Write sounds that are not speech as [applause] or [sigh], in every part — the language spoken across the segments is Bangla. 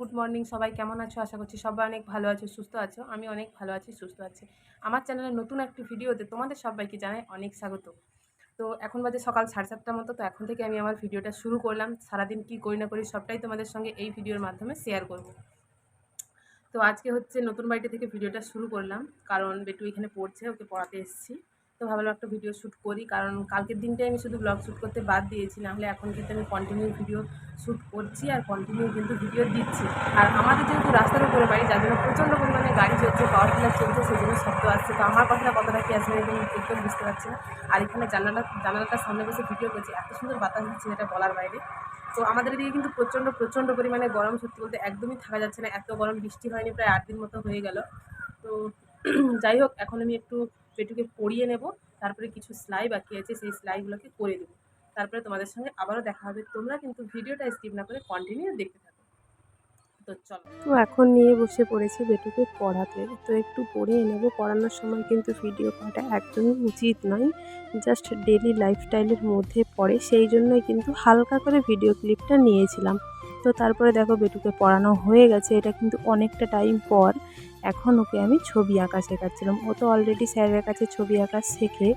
গুড মর্নিং, সবাই কেমন আছো? আশা করছি সবাই অনেক ভালো আছো, সুস্থ আছো। আমি অনেক ভালো আছি, সুস্থ আছি। আমার চ্যানেলে নতুন একটি ভিডিওতে তোমাদের সবাইকে জানাই অনেক স্বাগত। তো এখন বাজে সকাল সাড়ে সাতটার মতো, তো এখন থেকে আমি আমার ভিডিওটা শুরু করলাম। সারাদিন কী করি না করি সবটাই তোমাদের সঙ্গে এই ভিডিওর মাধ্যমে শেয়ার করব। তো আজকে হচ্ছে নতুন বাড়িতে থেকে ভিডিওটা শুরু করলাম, কারণ বেটু এখানে পড়ছে, ওকে পড়াতে এসেছি। তো ভাবলাম একটা ভিডিও শ্যুট করি, কারণ কালকের দিনটাই আমি শুধু ব্লগ শ্যুট করতে বাদ দিয়েছি নাহলে এখন কিন্তু আমি কন্টিনিউ ভিডিও শ্যুট করছি আর কন্টিনিউ কিন্তু ভিডিও দিচ্ছি। আর আমাদের যেহেতু রাস্তার উপরে বাড়ি, যার জন্য প্রচণ্ড পরিমাণে গাড়ি চলছে পাওয়ার টিলার চলছে সেই জন্য শব্দ আসছে। তো আমার কথাটা কতটা কি আসবে একদম একদম বুঝতে পারছি না। আর এখানে জানালা, জানালাটার সামনে বসে ভিডিও করছি, এত সুন্দর বাতাস দিচ্ছে যেটা বলার বাইরে। তো আমাদের এদিকে কিন্তু প্রচণ্ড প্রচণ্ড পরিমাণে গরম সত্যি বলতে একদমই থাকা যাচ্ছে না। এত গরম বৃষ্টি হয়নি, প্রায় আট দিন মতো হয়ে গেল। তো [clears throat] যাই হোক, এখন আমি একটু পেটুকে পরিয়ে নেব, তারপরে কিছু সেলাই বাকি আছে, সেই সেলাইগুলোকে করে দেবো। তারপরে তোমাদের সঙ্গে আবারও দেখা হবে। তোমরা কিন্তু ভিডিওটা স্কিপ না করে কন্টিনিউ দেখতে থাকো। তো চলো। তো এখন নিয়ে বসে পড়েছি বেটুকে পড়াতে। তো একটু পড়িয়ে নেব। পড়ানোর সময় কিন্তু ভিডিও করাটা একদমই উচিত নয়। জাস্ট ডেলি লাইফস্টাইলের মধ্যে পড়ে। সেই জন্যই কিন্তু হালকা করে ভিডিও ক্লিপটা নিয়েছিলাম। তো তারপরে দেখো বেটুকে পড়ানো হয়ে গেছে। এটা কিন্তু অনেকটা টাইম পর এখন ওকে আমি ছবি আঁকা শেখাচ্ছিলাম। ও তো অলরেডি স্যারের কাছে ছবি আঁকা শেখে,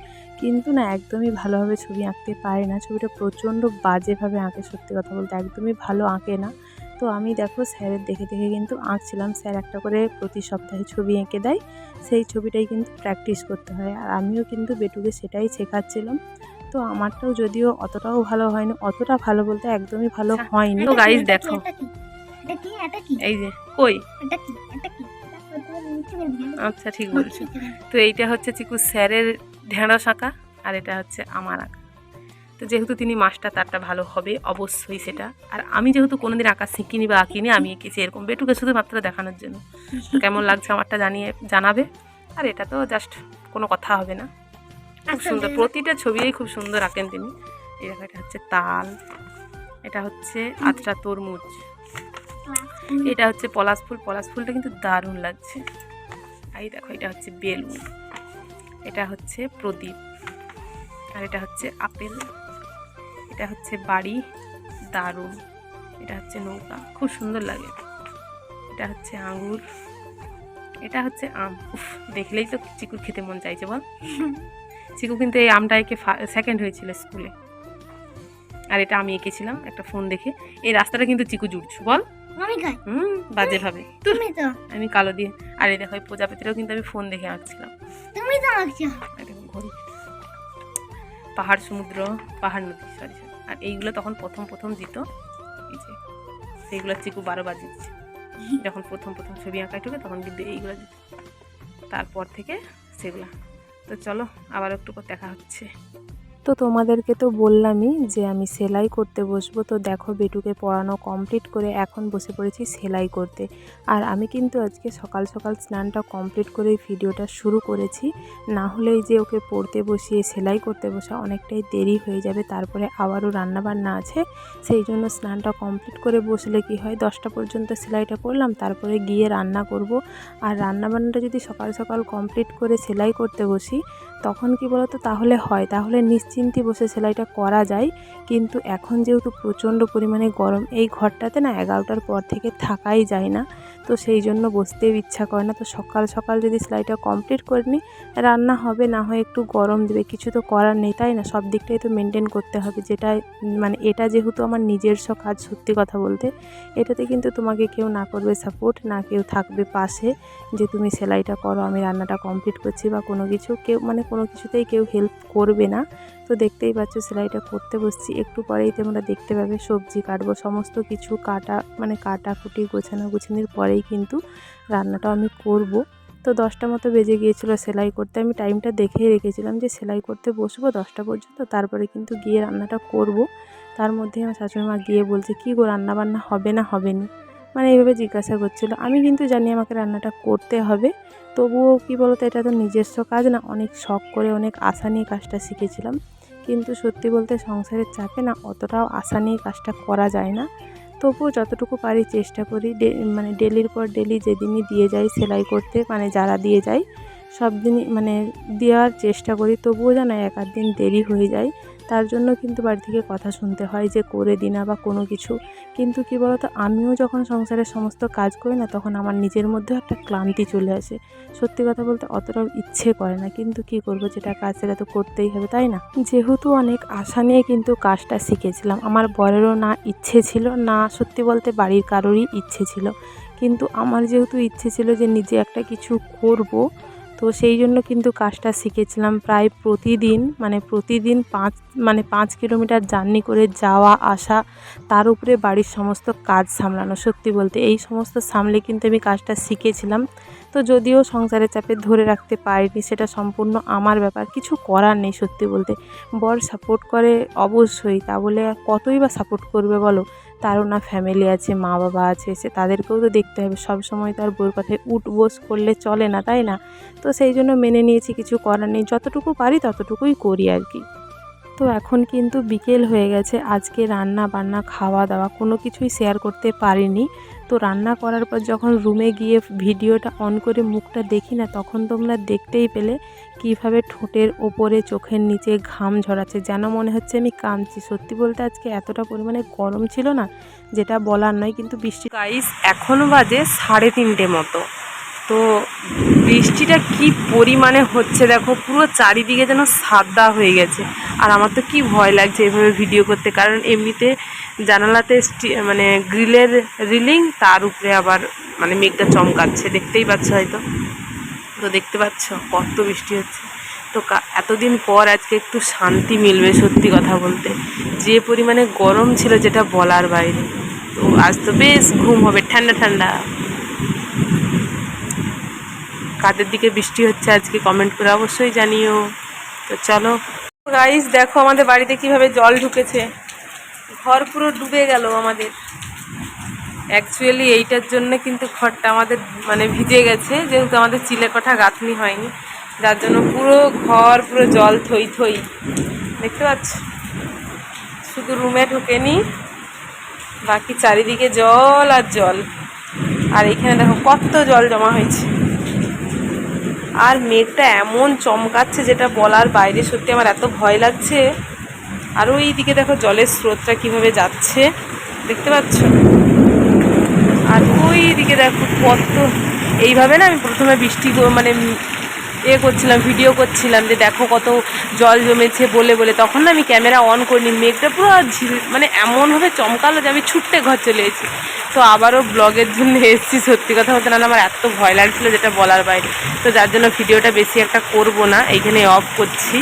কিন্তু না একদমই ভালোভাবে ছবি আঁকতে পারে না। ছবিটা প্রচণ্ড বাজেভাবে আঁকে সত্যি কথা বলতে একদমই ভালো আঁকে না। তো আমি দেখো স্যারের দেখে দেখে কিন্তু আঁকছিলাম। স্যার একটা করে প্রতি সপ্তাহে ছবি এঁকে দেয়। সেই ছবিটাই কিন্তু প্র্যাকটিস করতে হয়। আর আমিও কিন্তু বেটুকে সেটাই শেখাচ্ছিলাম। তো আমারটাও যদিও অতটাও ভালো হয়নি অতটা ভালো বলতে একদমই ভালো হয়নি। তো গাইজ দেখো। এটা কি এটা কি এই যে কই? এটা কি এটা কি? আচ্ছা ঠিক বলছো। তো এইটা হচ্ছে চিকু স্যারের ঢেঁড়স আঁকা আর এটা হচ্ছে আমার আঁকা। তো যেহেতু তিনি মাস্টার তারটা ভালো হবে অবশ্যই সেটা। আর আমি যেহেতু কোনোদিন আঁকা শিখিনি বা আঁকিনি আমি এঁকেছি এরকম বেটুকে শুধুমাত্র দেখানোর জন্য। তো কেমন লাগছে আমারটা জানিয়ে জানাবে। আর এটা তো জাস্ট কোনো কথা হবে না। খুব সুন্দর প্রতিটা ছবিই খুব সুন্দর আঁকেন তিনি এই দেখো এটা হচ্ছে তাল এটা হচ্ছে আতটা তরমুজ এটা হচ্ছে পলাশ ফুল পলাশ ফুলটা কিন্তু দারুণ লাগছে আর এই দেখো এটা হচ্ছে বেলুন এটা হচ্ছে প্রদীপ আর এটা হচ্ছে আপেল এটা হচ্ছে বাড়ি দারুণ এটা হচ্ছে নৌকা খুব সুন্দর লাগে এটা হচ্ছে আঙুর এটা হচ্ছে আম উফ দেখলেই তো চিকুর খেতে মন চাইছে বল চিকু কিন্তু এই আমটা একে সেকেন্ড হয়েছিল স্কুলে আর এটা আমি এঁকেছিলাম একটা ফোন দেখে। এই রাস্তাটা কিন্তু চিকু জুড়ছু বল। হুম বাজে ভাবে। তুমি তো। আমি কালো দিয়ে। আর এই দেখো প্রজাপতিটাও কিন্তু আমি ফোন দেখে আঁকছিলাম। তুমি তো আঁকছো। পাহাড় সমুদ্র পাহাড় নদী সরি সরি আর এইগুলো তখন প্রথম প্রথম দিত এই যে সেইগুলো চিকু বারো দিচ্ছে যখন প্রথম প্রথম ছবি আঁকায় ঢুকে তখন কিন্তু এইগুলো দিত তারপর থেকে সেগুলো। তো চলো আবার একটু দেখা হচ্ছে। তো তোমাদেরকে তো বললামই যে আমি সেলাই করতে বসবো। তো দেখো বেটুকে পড়ানো কমপ্লিট করে এখন বসে পড়েছি সেলাই করতে। আর আমি কিন্তু আজকে সকাল সকাল স্নানটা কমপ্লিট করে ভিডিওটা শুরু করেছি। না হলেই যে ওকে পড়তে বসিয়ে, সেলাই করতে বসা অনেকটাই দেরি হয়ে যাবে। তারপরে আবারও রান্নাবান্না আছে। সেই জন্য স্নানটা কমপ্লিট করে বসলে কি হয়? দশটা পর্যন্ত সেলাইটা করলাম, তারপরে গিয়ে রান্না করব। আর রান্নাবান্নাটা যদি সকাল সকাল কমপ্লিট করে সেলাই করতে বসি, তখন কি বলতো? তাহলে হয়। তাহলে নিশ্চিন্তে বসে সেলাইটা করা যায়। কিন্তু এখন যেহেতু প্রচণ্ড পরিমাণে গরম, এই ঘরটাতে না এগারোটার পর থেকে থাকাই যায় না। তো সেই জন্য বসতেও ইচ্ছা করে না। তো সকাল সকাল যদি সেলাইটা কমপ্লিট করে নিই, রান্না হবে, না হয় একটু গরম দেবে। কিছু তো করার নেই, তাই না? সব দিকটাই তো মেনটেন করতে হবে। যেটা মানে এটা যেহেতু আমার নিজস্ব কাজ, সত্যি কথা বলতে, এটাতে কিন্তু তোমাকে কেউ না করবে সাপোর্ট না কেউ থাকবে পাশে যে তুমি সেলাইটা করো, আমি রান্নাটা কমপ্লিট করছি বা কোনো কিছু কেউ মানে কোনো কিছুতেই কেউ হেল্প করবে না। তো দেখতেই পাচ্ছ সেলাইটা করতে বসছি। একটু পরেই তোমরা দেখতে পাবে সবজি কাটবো। সমস্ত কিছু কাটা মানে কাটা, কুটি, গোছানো, গুছানির পরেই কিন্তু রান্নাটা আমি করব। তো দশটা মতো বেজে গিয়েছিল সেলাই করতে। আমি টাইমটা দেখেই রেখেছিলাম যে সেলাই করতে বসবো দশটা পর্যন্ত। তারপরে কিন্তু গিয়ে রান্নাটা করব। তার মধ্যে আমার শাশুড়ি মা গিয়ে বলছে, কী গো রান্না বান্না হবে না হবে না? মানে এইভাবে জিজ্ঞাসা করছিল। আমি কিন্তু জানি আমাকে রান্নাটা করতে হবে। তবুও কী বলতো, এটা তো নিজস্ব কাজ না। অনেক শখ করে, অনেক আশা নিয়ে কাজটা শিখেছিলাম। কিন্তু সত্যি বলতে সংসারের চাপে না অতটাও আশা নিয়ে কাজটা করা যায় না। তবুও যতটুকু পারি চেষ্টা করি মানে ডেলির পর ডেলি যেদিনই দিয়ে যাই সেলাই করতে মানে যারা দিয়ে যায় সব দিনই মানে দেওয়ার চেষ্টা করি। তবুও যেন এক দিন দেরি হয়ে যায়। তার জন্য কিন্তু বাড়ি থেকে কথা শুনতে হয় যে করে দিনা বা কোনো কিছু। কিন্তু কি বলতো, আমিও যখন সংসারের সমস্ত কাজ করি না, তখন আমার নিজের মধ্যেও একটা ক্লান্তি চলে আসে। সত্যি কথা বলতে অতটাও ইচ্ছে করে না, কিন্তু কি করব, যেটা কাজ সেটা তো করতেই হবে, তাই না? যেহেতু অনেক আশা নিয়ে কিন্তু কাজটা শিখেছিলাম। আমার বরেরও না ইচ্ছে ছিল, না সত্যি বলতে বাড়ির কারোরই ইচ্ছে ছিল। কিন্তু আমার যেহেতু ইচ্ছে ছিল যে নিজে একটা কিছু করব তো সেই জন্য কিন্তু কাজটা শিখেছিলাম প্রায় প্রতিদিন মানে প্রতিদিন পাঁচ মানে পাঁচ কিলোমিটার জার্নি করে যাওয়া, আসা, তার উপরে বাড়ির সমস্ত কাজ সামলানো। সত্যি বলতে এই সমস্ত সামলে কিন্তু আমি কাজটা শিখেছিলাম। তো যদিও সংসারের চাপে ধরে রাখতে পারিনি, সেটা সম্পূর্ণ আমার ব্যাপার, কিছু করার নেই সত্যি বলতে। বর সাপোর্ট করে অবশ্যই, তা বলে কতই বা সাপোর্ট করবে বলো? তারও না ফ্যামিলি আছে মা বাবা আছে সে তাদেরকেও তো দেখতে হবে। সব সময় তার বউর কথায় উঠ বোস করলে চলে না, তাই না? তো সেই জন্য মেনে নিয়েছি, কিছু করার নেই। যতটুকু পারি ততটুকুই করি আর কি। তো এখন কিন্তু বিকেল হয়ে গেছে, আজকে রান্না বান্না খাওয়া দাওয়া কোনো কিছুই শেয়ার করতে পারিনি। তো রান্না করার পর যখন রুমে গিয়ে ভিডিওটা অন করে মুখটা দেখি না, তখন তোমরা দেখতেই পেলে কীভাবে ঠোঁটের ওপরে চোখের নিচে ঘাম ঝরাচ্ছে যেন মনে হচ্ছে আমি কাঁদছি। সত্যি বলতে আজকে এতটা পরিমাণে গরম ছিল না, যেটা বলার নয়, কিন্তু বৃষ্টি গাইস এখনও বাজে সাড়ে তিনটে মতো। তো বৃষ্টিটা কি পরিমাণে হচ্ছে দেখো, পুরো চারিদিকে যেন সাদা হয়ে গেছে। আর আমার তো কি ভয় লাগছে এভাবে ভিডিও করতে, কারণ এমনিতে জানালাতে মানে গ্রিলের রিলিং তার উপরে আবার মানে মেঘটা চমকাচ্ছে, দেখতেই পাচ্ছ হয়তো। তো দেখতে পাচ্ছ, কত বৃষ্টি হচ্ছে। তো এতদিন পর আজকে একটু শান্তি মিলবে সত্যি কথা বলতে। যে পরিমাণে গরম ছিল যেটা বলার বাইরে। তো আজ তো বেশ ঘুম হবে, ঠান্ডা ঠান্ডা। কাদের দিকে বৃষ্টি হচ্ছে আজকে কমেন্ট করে অবশ্যই জানিও। তো চলো। গাইস দেখো আমাদের বাড়িতে কীভাবে জল ঢুকেছে। ঘর পুরো ডুবে গেল আমাদের। অ্যাকচুয়ালি এইটার জন্য কিন্তু ঘরটা আমাদের মানে ভিজে গেছে, যেহেতু আমাদের চিলে কাঠা গাঁথনি হয়নি। যার জন্য পুরো ঘর, পুরো জল থই থই। দেখতে পাচ্ছ? শুধু রুমে ঢুকেনি বাকি চারিদিকে জল আর জল। আর এখানে দেখো কত জল জমা হয়েছে। আর মেঘটা এমন চমকাচ্ছে যেটা বলার বাইরে সত্যি আমার এত ভয় লাগছে। আর ওই দিকে দেখো জলের স্রোতটা কীভাবে যাচ্ছে। দেখতে পাচ্ছ? আর ওই দিকে দেখো কত এইভাবে না আমি প্রথমে বৃষ্টি মানে এ করছিলাম ভিডিও করছিলাম যে দেখো কত জল জমেছে বলে বলে। তখন না আমি ক্যামেরা অন করিনি, মেঘটা পুরো ঝিল মানে এমনভাবে চমকালো যে আমি ছুটতে ঘর চলে এসেছি। তো আবারও ব্লগের জন্য এসেছি, সত্যি কথা বলতে না আমার এত ভয় লাগছিল যেটা বলার বাইরে। তো যার জন্য ভিডিওটা বেশি একটা করব না, এইখানে অফ করছি।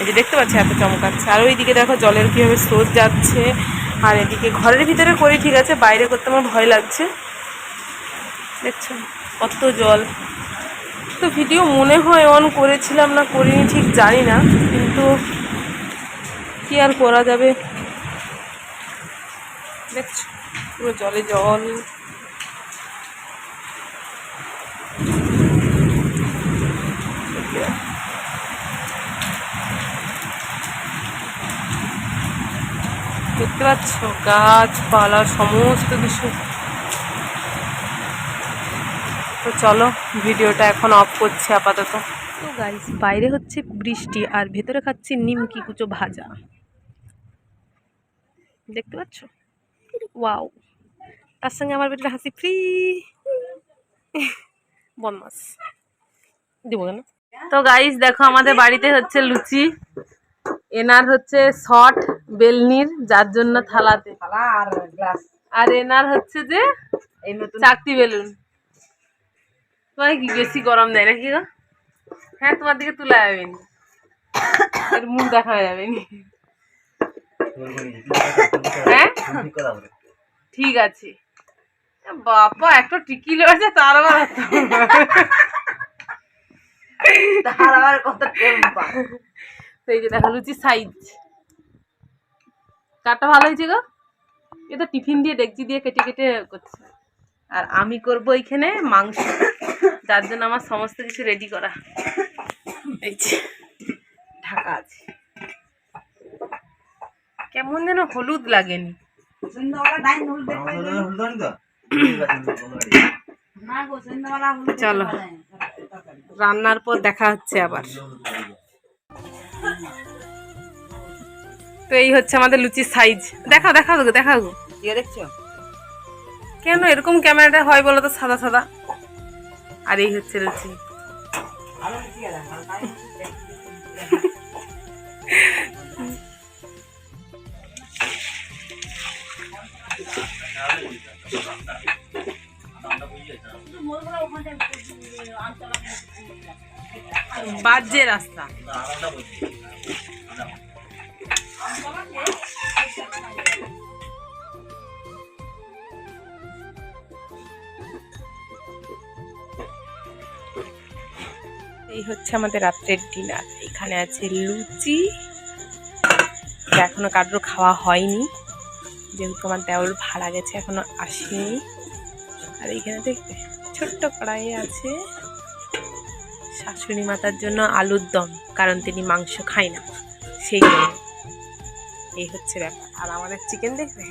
এই যে দেখতে পাচ্ছি এত চমকাচ্ছে। আর ওইদিকে দেখো জলের কীভাবে স্রোত যাচ্ছে। আর এদিকে ঘরের ভিতরে করি, ঠিক আছে? বাইরে করতে আমার ভয় লাগছে। দেখছ? কত জল। তো ভিডিও মনে হয় অন করেছিলাম না, করিনি, ঠিক জানি না। কিন্তু কি আর করা যাবে? দেখছ? পুরো জলে জল। দেখতে পাচ্ছ, গাছপালা, সমস্ত কিছু। তো চলো, ভিডিওটা এখন অফ করছি আপাতত। তো গাইস বাইরে হচ্ছে বৃষ্টি আর ভেতরে খাচ্ছি নিমকি কুচো ভাজা। দেখতে পাচ্ছ? ওয়াও তার সঙ্গে আমার বেটার হাসি ফ্রি বনমাস দিব কেন? তো গাইস দেখো আমাদের বাড়িতে হচ্ছে লুচি। এনার হচ্ছে শর্ট বেলনির যার জন্য থালাতে। আর আর এনার হচ্ছে যে এই নতুন চাকতি বেলুন। তোমার কি বেশি গরম দেয় নাকি গো? হ্যাঁ তোমার দিকে তোলা যাবে নি। এর মুখ দেখা যাবে নি। হ্যাঁ? ঠিক আছে। বাবা একটা টিকি লেগেছে তার আবার তার আবার কত টেম্পা। তো এই যে দেখো লুচি সাইজ। কাটা ভালো হয়েছে গো এ তো টিফিন দিয়ে ডেকচি দিয়ে কেটে কেটে করছে। আর আমি করব এইখানে মাংস। যার জন্য আমার সমস্ত কিছু রেডি করা। ঢাকা আছে। কেমন যেন হলুদ লাগেনি। চলো। রান্নার পর দেখা হচ্ছে আবার। তো এই হচ্ছে আমাদের লুচির সাইজ দেখাও দেখাও গো দেখাও। গো ইয়ে দেখছ? কেন এরকম ক্যামেরাটা হয় বলো তো সাদা সাদা? আর এই হচ্ছে লুচি। বাজে রাস্তা। এই হচ্ছে আমাদের রাত্রের ডিনার এখানে আছে লুচি। এখনও কারোর খাওয়া হয়নি। যেহেতু আমার দেওয়ার ভাড়া গেছে, এখনও আসেনি। আর এইখানে দেখবে ছোট্ট কড়াইয়ে আছে শাশুড়ি মাতার জন্য আলুর দম, কারণ তিনি মাংস খায় না। সেই জন্য। এই হচ্ছে ব্যাপার। আর আমাদের চিকেন দেখবে?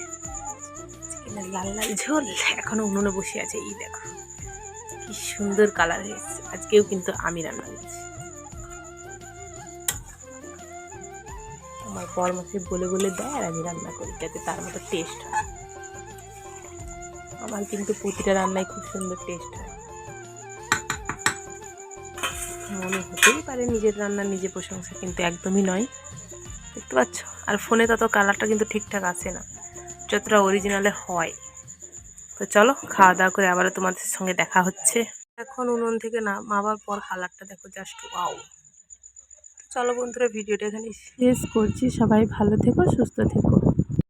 চিকেনের লাল লাল ঝোল। এখনও উনুনে বসে আছে, এই দেখো। কি সুন্দর কালার হয়েছে। আজকেও কিন্তু আমি রান্না করছি। আমার পর মাসে বলে বলে দেয় আর আমি রান্না করি, যাতে তার মতো টেস্ট হয়। আমার কিন্তু প্রতিটা রান্নায় খুব সুন্দর টেস্ট হয়। মনে হতেই পারে নিজের রান্না নিজে প্রশংসা কিন্তু একদমই নয়। দেখতে পাচ্ছ? আর ফোনে তত কালারটা কিন্তু ঠিকঠাক আসে না। যতটা অরিজিনালে হয়। তো চলো, খাওয়া দাওয়া করে আবারও তোমাদের সঙ্গে দেখা হচ্ছে। এখন উনুন থেকে না মাবার পর কালারটা দেখো জাস্ট ওয়াও চলো বন্ধুরা, ভিডিওটা এখানে শেষ করছি। সবাই ভালো থেকো, সুস্থ থেকো।